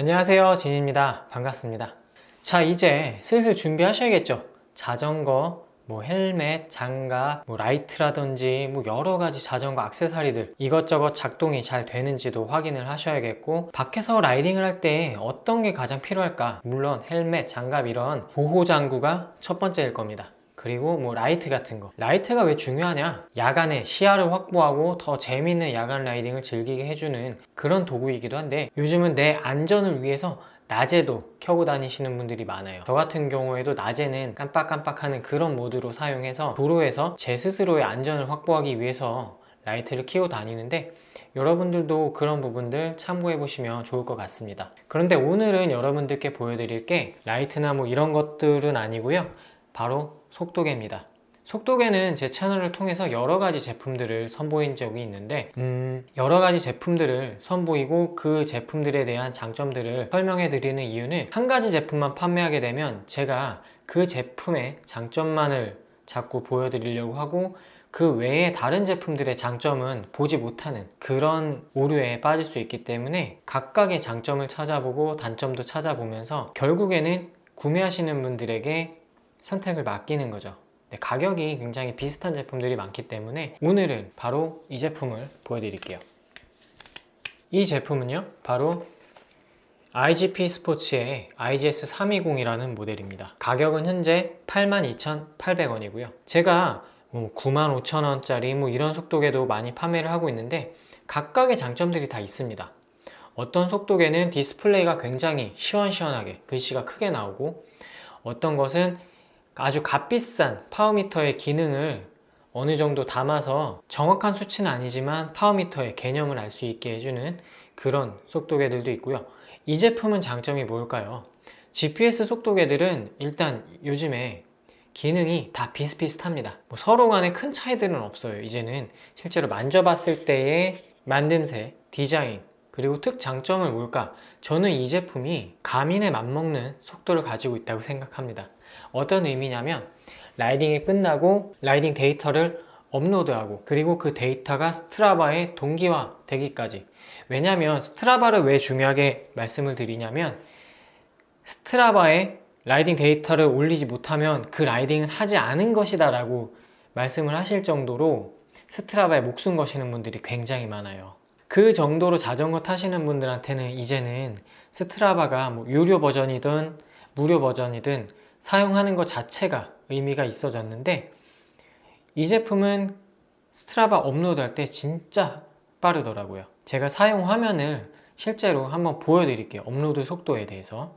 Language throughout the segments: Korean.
안녕하세요 진입니다. 반갑습니다. 자 이제 슬슬 준비하셔야겠죠? 자전거 뭐 헬멧, 장갑, 뭐 라이트라든지 뭐 여러 가지 자전거 액세서리들 이것저것 작동이 잘 되는지도 확인을 하셔야겠고 밖에서 라이딩을 할 때 어떤 게 가장 필요할까? 물론 헬멧, 장갑 이런 보호 장구가 첫 번째일 겁니다 그리고 뭐 라이트 같은 거. 라이트가 왜 중요하냐? 야간에 시야를 확보하고 더 재미있는 야간 라이딩을 즐기게 해주는 그런 도구이기도 한데 요즘은 내 안전을 위해서 낮에도 켜고 다니시는 분들이 많아요. 저 같은 경우에도 낮에는 깜빡깜빡하는 그런 모드로 사용해서 도로에서 제 스스로의 안전을 확보하기 위해서 라이트를 켜고 다니는데 여러분들도 그런 부분들 참고해 보시면 좋을 것 같습니다. 그런데 오늘은 여러분들께 보여드릴 게 라이트나 뭐 이런 것들은 아니고요 바로 속도계입니다. 속도계는 제 채널을 통해서 여러 가지 제품들을 선보인 적이 있는데 음, 여러 가지 제품들을 선보이고 그 제품들에 대한 장점들을 설명해 드리는 이유는 한 가지 제품만 판매하게 되면 제가 그 제품의 장점만을 자꾸 보여드리려고 하고 그 외에 다른 제품들의 장점은 보지 못하는 그런 오류에 빠질 수 있기 때문에 각각의 장점을 찾아보고 단점도 찾아보면서 결국에는 구매하시는 분들에게 선택을 맡기는 거죠. 네, 가격이 굉장히 비슷한 제품들이 많기 때문에 오늘은 바로 이 제품을 보여드릴게요. 이 제품은요, 바로 IGP 스포츠의 IGS 320이라는 모델입니다. 가격은 현재 82,800원이고요. 제가 뭐 95,000원짜리 뭐 이런 속도계도 많이 판매를 하고 있는데 각각의 장점들이 다 있습니다. 어떤 속도계는 디스플레이가 굉장히 시원시원하게 글씨가 크게 나오고 어떤 것은 아주 값비싼 파워미터의 기능을 어느 정도 담아서 정확한 수치는 아니지만 파워미터의 개념을 알 수 있게 해주는 그런 속도계들도 있고요. 이 제품은 장점이 뭘까요? GPS 속도계들은 일단 요즘에 기능이 다 비슷비슷합니다. 뭐 서로 간에 큰 차이들은 없어요. 이제는 실제로 만져봤을 때의 만듦새, 디자인, 그리고 특장점을 뭘까? 저는 이 제품이 가민에 맞먹는 속도를 가지고 있다고 생각합니다. 어떤 의미냐면 라이딩이 끝나고 라이딩 데이터를 업로드하고 그리고 그 데이터가 스트라바에 동기화 되기까지 왜냐하면 스트라바를 왜 중요하게 말씀을 드리냐면 스트라바에 라이딩 데이터를 올리지 못하면 그 라이딩을 하지 않은 것이다 라고 말씀을 하실 정도로 스트라바에 목숨 거시는 분들이 굉장히 많아요 그 정도로 자전거 타시는 분들한테는 이제는 스트라바가 뭐 유료 버전이든 무료 버전이든 사용하는 것 자체가 의미가 있어졌는데 이 제품은 스트라바 업로드할 때 진짜 빠르더라고요. 제가 사용 화면을 실제로 한번 보여드릴게요. 업로드 속도에 대해서.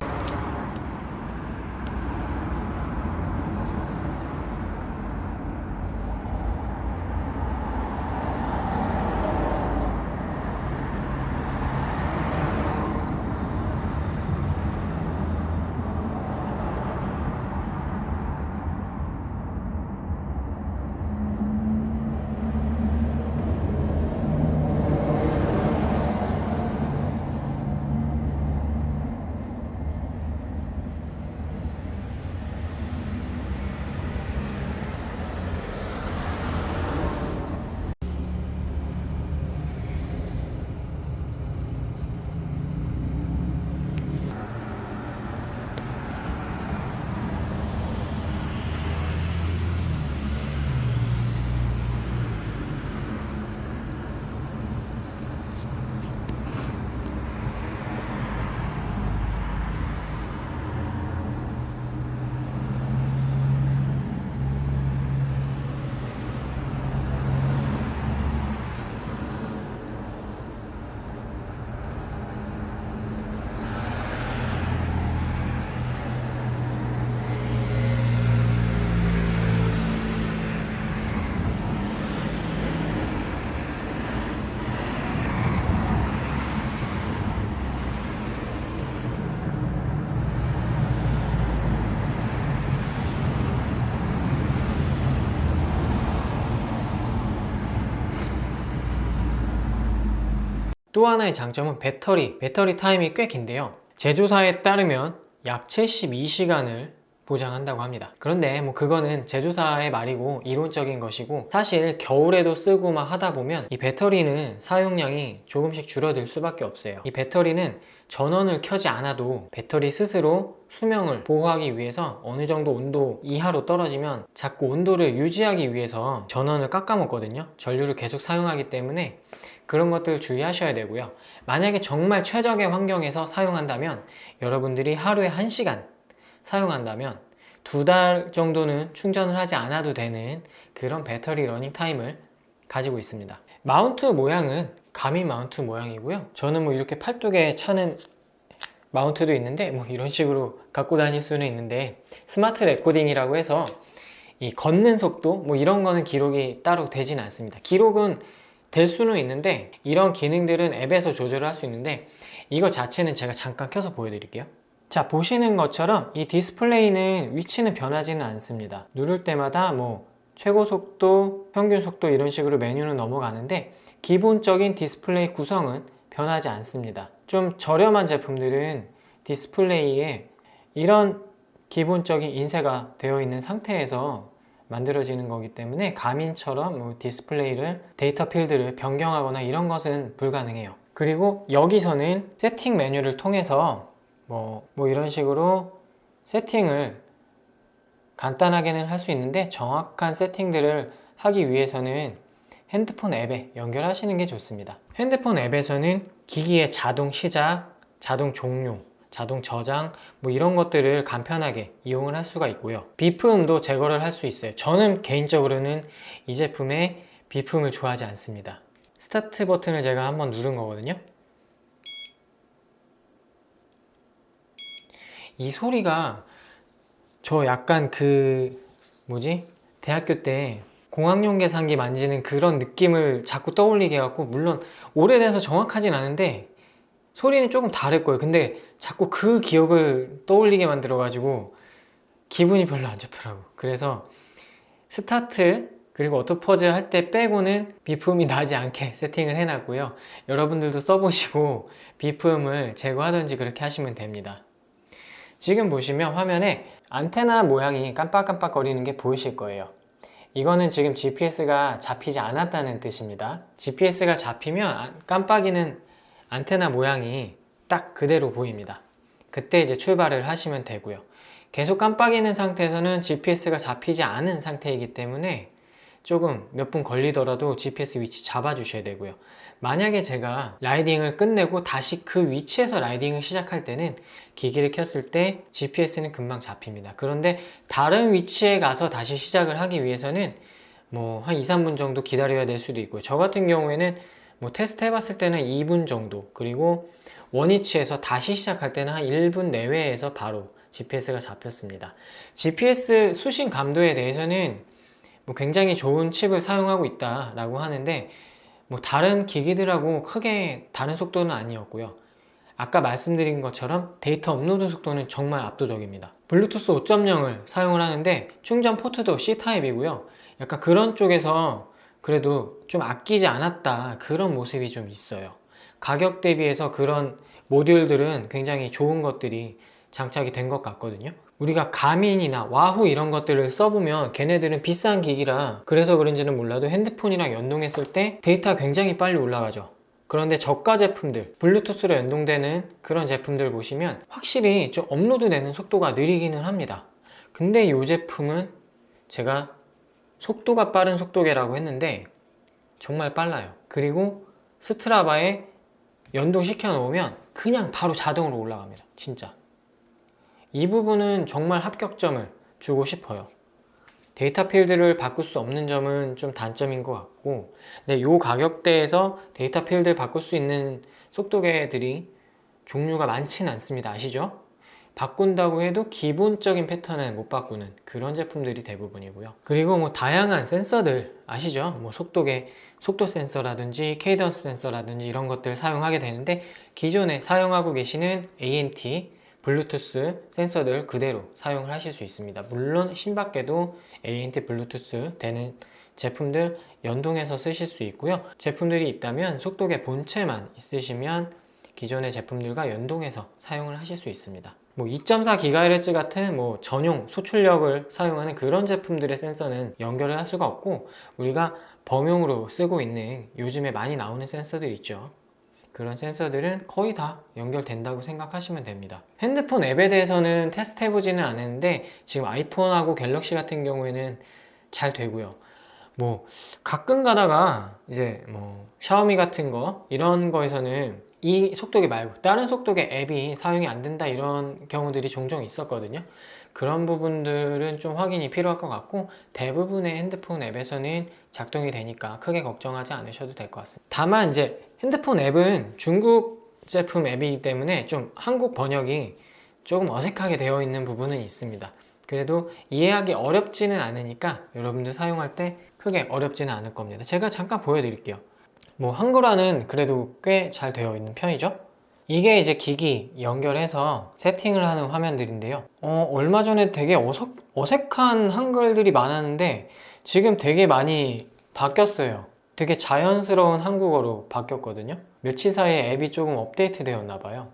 또 하나의 장점은 배터리, 배터리 타임이 꽤 긴데요. 제조사에 따르면 약 72시간을 보장한다고 합니다. 그런데 뭐 그거는 제조사의 말이고 이론적인 것이고 사실 겨울에도 쓰고 막 하다 보면 이 배터리는 사용량이 조금씩 줄어들 수밖에 없어요. 이 배터리는 전원을 켜지 않아도 배터리 스스로 수명을 보호하기 위해서 어느 정도 온도 이하로 떨어지면 자꾸 온도를 유지하기 위해서 전원을 깎아먹거든요. 전류를 계속 사용하기 때문에 그런 것들 주의하셔야 되고요. 만약에 정말 최적의 환경에서 사용한다면 여러분들이 하루에 1시간 사용한다면 두 달 정도는 충전을 하지 않아도 되는 그런 배터리 러닝 타임을 가지고 있습니다. 마운트 모양은 가미 마운트 모양이고요. 저는 뭐 이렇게 팔뚝에 차는 마운트도 있는데 뭐 이런 식으로 갖고 다닐 수는 있는데 스마트 레코딩이라고 해서 이 걷는 속도 뭐 이런 거는 기록이 따로 되진 않습니다. 기록은 될 수는 있는데 이런 기능들은 앱에서 조절을 할 수 있는데 이거 자체는 제가 잠깐 켜서 보여드릴게요. 자 보시는 것처럼 이 디스플레이는 위치는 변하지는 않습니다. 누를 때마다 뭐 최고 속도, 평균 속도 이런 식으로 메뉴는 넘어가는데 기본적인 디스플레이 구성은 변하지 않습니다. 좀 저렴한 제품들은 디스플레이에 이런 기본적인 인쇄가 되어 있는 상태에서 만들어지는 거기 때문에 가민처럼 뭐 디스플레이를 데이터 필드를 변경하거나 이런 것은 불가능해요. 그리고 여기서는 세팅 메뉴를 통해서 뭐, 뭐 이런 식으로 세팅을 간단하게는 할 수 있는데 정확한 세팅들을 하기 위해서는 핸드폰 앱에 연결하시는 게 좋습니다. 핸드폰 앱에서는 기기의 자동 시작, 자동 종료, 자동 저장 뭐 이런 것들을 간편하게 이용을 할 수가 있고요. 비품도 제거를 할 수 있어요. 저는 개인적으로는 이 제품의 비품을 좋아하지 않습니다. 스타트 버튼을 제가 한번 누른 거거든요. 이 소리가 저 약간 그 뭐지 대학교 때 공학용 계산기 만지는 그런 느낌을 자꾸 떠올리게 해갖고 물론 오래돼서 정확하진 않은데 소리는 조금 다를 거예요 근데 자꾸 그 기억을 떠올리게 만들어가지고 기분이 별로 안 좋더라고 그래서 스타트 그리고 오토퍼즈 할 때 빼고는 비품이 나지 않게 세팅을 해놨고요 여러분들도 써보시고 비품을 제거하든지 그렇게 하시면 됩니다 지금 보시면 화면에 안테나 모양이 깜빡깜빡 거리는 게 보이실 거예요. 이거는 지금 GPS가 잡히지 않았다는 뜻입니다. GPS가 잡히면 깜빡이는 안테나 모양이 딱 그대로 보입니다. 그때 이제 출발을 하시면 되고요. 계속 깜빡이는 상태에서는 GPS가 잡히지 않은 상태이기 때문에 조금 몇 분 걸리더라도 GPS 위치 잡아주셔야 되고요. 만약에 제가 라이딩을 끝내고 다시 그 위치에서 라이딩을 시작할 때는 기기를 켰을 때 GPS는 금방 잡힙니다. 그런데 다른 위치에 가서 다시 시작을 하기 위해서는 뭐 한 2, 3분 정도 기다려야 될 수도 있고요. 저 같은 경우에는 뭐 테스트 해봤을 때는 2분 정도 그리고 원위치에서 다시 시작할 때는 한 1분 내외에서 바로 GPS가 잡혔습니다. GPS 수신 감도에 대해서는 뭐 굉장히 좋은 칩을 사용하고 있다라고 하는데 뭐 다른 기기들하고 크게 다른 속도는 아니었고요. 아까 말씀드린 것처럼 데이터 업로드 속도는 정말 압도적입니다. 블루투스 5.0을 사용을 하는데 충전 포트도 C타입이고요. 약간 그런 쪽에서 그래도 좀 아끼지 않았다 그런 모습이 좀 있어요. 가격 대비해서 그런 모듈들은 굉장히 좋은 것들이 장착이 된 것 같거든요. 우리가 가민이나 와후 이런 것들을 써보면 걔네들은 비싼 기기라 그래서 그런지는 몰라도 핸드폰이랑 연동했을 때 데이터가 굉장히 빨리 올라가죠 그런데 저가 제품들 블루투스로 연동되는 그런 제품들 보시면 확실히 좀 업로드 되는 속도가 느리기는 합니다 근데 이 제품은 제가 속도가 빠른 속도계라고 했는데 정말 빨라요 그리고 스트라바에 연동시켜 놓으면 그냥 바로 자동으로 올라갑니다 진짜 이 부분은 정말 합격점을 주고 싶어요. 데이터 필드를 바꿀 수 없는 점은 좀 단점인 것 같고 근데 이 가격대에서 데이터 필드를 바꿀 수 있는 속도계들이 종류가 많지는 않습니다. 아시죠? 바꾼다고 해도 기본적인 패턴은 못 바꾸는 그런 제품들이 대부분이고요. 그리고 뭐 다양한 센서들 아시죠? 뭐 속도계, 속도 센서라든지 케이던스 센서라든지 이런 것들 사용하게 되는데 기존에 사용하고 계시는 ANT 블루투스 센서들 그대로 사용을 하실 수 있습니다. 물론 신밖에도 ANT 블루투스 되는 제품들 연동해서 쓰실 수 있고요. 제품들이 있다면 속도계 본체만 있으시면 기존의 제품들과 연동해서 사용을 하실 수 있습니다. 뭐 2.4GHz 같은 뭐 전용 소출력을 사용하는 그런 제품들의 센서는 연결을 할 수가 없고 우리가 범용으로 쓰고 있는 요즘에 많이 나오는 센서들 있죠. 그런 센서들은 거의 다 연결된다고 생각하시면 됩니다. 핸드폰 앱에 대해서는 테스트 해보지는 않았는데 지금 아이폰하고 갤럭시 같은 경우에는 잘 되고요. 뭐 가끔 가다가 이제 뭐 샤오미 같은 거 이런 거에서는 이 속도계 말고 다른 속도계 앱이 사용이 안 된다 이런 경우들이 종종 있었거든요. 그런 부분들은 좀 확인이 필요할 것 같고 대부분의 핸드폰 앱에서는 작동이 되니까 크게 걱정하지 않으셔도 될 것 같습니다. 다만 이제 핸드폰 앱은 중국 제품 앱이기 때문에 좀 한국 번역이 조금 어색하게 되어 있는 부분은 있습니다. 그래도 이해하기 어렵지는 않으니까 여러분들 사용할 때 크게 어렵지는 않을 겁니다. 제가 잠깐 보여드릴게요. 뭐 한글화는 그래도 꽤 잘 되어 있는 편이죠. 이게 이제 기기 연결해서 세팅을 하는 화면들인데요. 어, 얼마 전에 되게 어석, 어색한 한글들이 많았는데 지금 되게 많이 바뀌었어요. 되게 자연스러운 한국어로 바뀌었거든요. 며칠 사이에 앱이 조금 업데이트 되었나 봐요.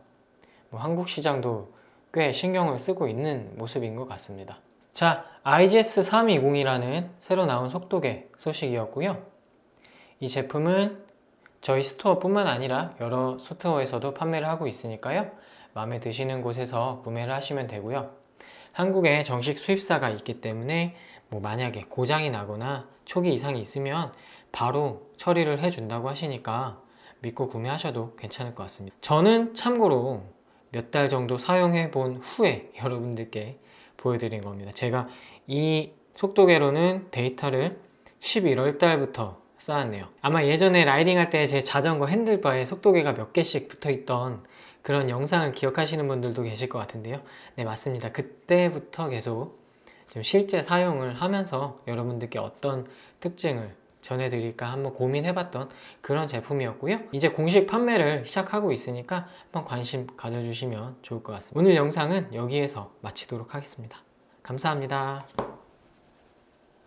뭐 한국 시장도 꽤 신경을 쓰고 있는 모습인 것 같습니다. 자, IGS 320이라는 새로 나온 속도계 소식이었고요. 이 제품은 저희 스토어뿐만 아니라 여러 스토어에서도 판매를 하고 있으니까요. 마음에 드시는 곳에서 구매를 하시면 되고요. 한국에 정식 수입사가 있기 때문에 뭐 만약에 고장이 나거나 초기 이상이 있으면 바로 처리를 해준다고 하시니까 믿고 구매하셔도 괜찮을 것 같습니다. 저는 참고로 몇 달 정도 사용해 본 후에 여러분들께 보여드린 겁니다. 제가 이 속도계로는 데이터를 11월 달부터 쌓았네요. 아마 예전에 라이딩 할 때 제 자전거 핸들바에 속도계가 몇 개씩 붙어 있던 그런 영상을 기억하시는 분들도 계실 것 같은데요. 네, 맞습니다. 그때부터 계속 좀 실제 사용을 하면서 여러분들께 어떤 특징을 전해드릴까 한번 고민해봤던 그런 제품이었고요. 이제 공식 판매를 시작하고 있으니까 한번 관심 가져주시면 좋을 것 같습니다. 오늘 영상은 여기에서 마치도록 하겠습니다. 감사합니다.